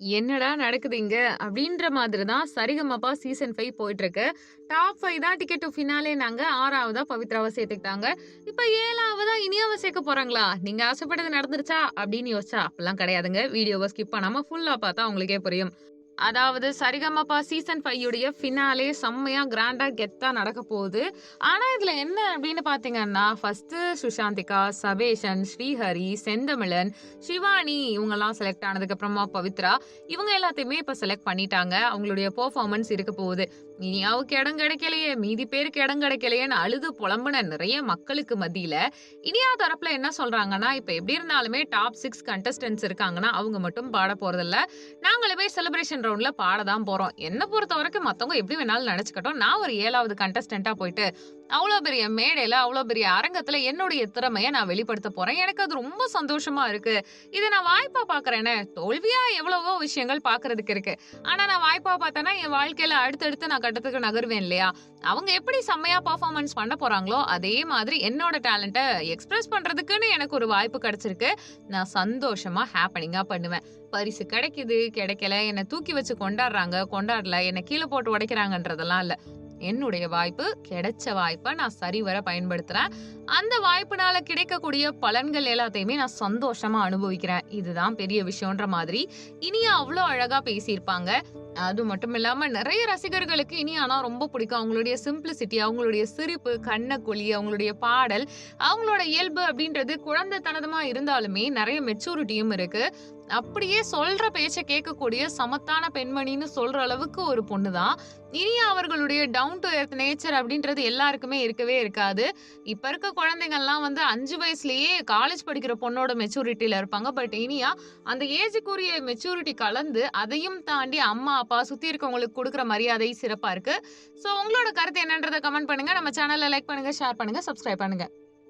என்னடா நடக்குது இங்க? அப்படின்ற மாதிரி தான் சரிகமப்பா சீசன் 5 போயிட்டுருக்கு. டாப் ஃபைவ் தான் டிக்கெட் ஃபினாலே நாங்கள் ஆறாவதாக பவித்ராவை சேர்த்துக்கிட்டாங்க. இப்ப ஏழாவதா இனியாவை சேர்க்க போறாங்களா? நீங்க ஆசைப்பட்டது நடந்துருச்சா? அப்படின்னு யோசிச்சா, அப்படிலாம் கிடையாதுங்க. வீடியோவை ஸ்கிப் பண்ணாம ஃபுல்லா பார்த்தா உங்களுக்கே புரியும். அதாவது சரிகமபா சீசன் 5 ஃபினாலே செம்மையா கிராண்டா கெத்தா நடக்க போகுது. ஆனா இதுல என்ன அப்படின்னு பார்த்தீங்கன்னா, ஃபஸ்ட்டு சுஷாந்திகா, சபேஷன், ஸ்ரீஹரி, செந்தமிழன், ஷிவானி இவங்கெல்லாம் செலக்ட் ஆனதுக்கு அப்புறமா பவித்ரா, இவங்க எல்லாத்தையுமே இப்ப செலக்ட் பண்ணிட்டாங்க. அவங்களுடைய பெர்ஃபார்மன்ஸ் இருக்க போகுது. இனியாவுக்கு இடம் கிடைக்கலையே, மீதி பேருக்கு இடம் கிடைக்கலையேன்னு அழுது புலம்புன நிறைய மக்களுக்கு மத்தியில, இனியா தரப்புல என்ன சொல்றாங்கன்னா, இப்ப எப்படி இருந்தாலுமே டாப் சிக்ஸ் கண்டஸ்டன்ஸ் இருக்காங்கன்னா, அவங்க மட்டும் பாட போறதில்ல. நாங்களுமே செலிப்ரேஷன் ரவுண்ட்ல பாட தான் போறோம். என்ன பொறுத்தவரைக்கும் மத்தவங்க எப்படி வேணாலும் நெனச்சுக்கட்டும். நான் ஒரு 7வது கண்டஸ்டன்ட்டா போயிட்டு, அவ்வளோ பெரிய மேடையில, அவ்வளோ பெரிய அரங்கத்துல என்னுடைய திறமைய நான் வெளிப்படுத்த போறேன். எனக்கு அது ரொம்ப சந்தோஷமா இருக்கு. இதை நான் வாய்ப்பா பார்க்குறேனே. தோல்வியா எவ்வளவோ விஷயங்கள் பார்க்கறதுக்கு இருக்கு. ஆனா நான் வாய்ப்பா பார்த்தேன்னா, என் வாழ்க்கையில அடுத்தடுத்து நான் கட்டத்துக்கு நகருவேன் இல்லையா? அவங்க எப்படி செம்மையா பர்ஃபார்மன்ஸ் பண்ண போறாங்களோ, அதே மாதிரி என்னோட டேலண்ட்ட எக்ஸ்பிரஸ் பண்றதுக்குன்னு எனக்கு ஒரு வாய்ப்பு கிடைச்சிருக்கு. நான் சந்தோஷமா, ஹேப்பனிங்கா பண்ணுவேன். பரிசு கிடைக்குது, கிடைக்கல, என்ன தூக்கி வச்சு கொண்டாடுறாங்க, கொண்டாடல, என்னை கீழே போட்டு உடைக்கிறாங்கன்றதெல்லாம் இல்லை. என்னுடைய வாய்ப்பு, கிடைச்ச வாய்ப்பை நான் சரிவர பயன்படுத்துறேன். அந்த வாய்ப்புனால கிடைக்கக்கூடிய பலன்கள் எல்லாத்தையுமே நான் சந்தோஷமா அனுபவிக்கிறேன். இதுதான் பெரிய விஷயம்ன்ற மாதிரி, இனியா அவ்வளோ அழகா பேசியிருப்பாங்க. அது மட்டும் இல்லாம நிறைய ரசிகர்களுக்கு இனி ஆனா ரொம்ப பிடிக்கும். அவங்களுடைய சிம்பிளிசிட்டி அவங்களுடைய சிரிப்பு, கண்ணக்குழி அவங்களுடைய பாடல், அவங்களோட இயல்பு அப்படின்றது குழந்தைத்தனமா இருந்தாலுமே நிறைய மெச்சூரிட்டியும் இருக்கு. அப்படியே சொல்ற பேச்ச கேட்கக்கூடிய சமத்தான பெண்மணின்னு சொல்ற அளவுக்கு ஒரு பொண்ணு தான். இனி அவர்களுடைய டவுன் டு எர்த் நேச்சர் அப்படின்றது எல்லாருக்குமே இருக்கவே இருக்காது. இப்ப இருக்க குழந்தைங்கள்லாம் வந்து அஞ்சு வயசுலயே காலேஜ் படிக்கிற பொண்ணோட மெச்சூரிட்டியில இருப்பாங்க. பட் இனியா அந்த ஏஜுக்குரிய மெச்சூரிட்டி கலந்து, அதையும் தாண்டி அம்மா, அப்பா சுத்தி இருக்கவங்களுக்கு கொடுக்குற மரியாதை சிறப்பா இருக்கு. ஸோ உங்களோட கருத்து என்னன்றதை கமெண்ட் பண்ணுங்க. நம்ம சேனலை லைக் பண்ணுங்க, ஷேர் பண்ணுங்க, சப்ஸ்கிரைப் பண்ணுங்க.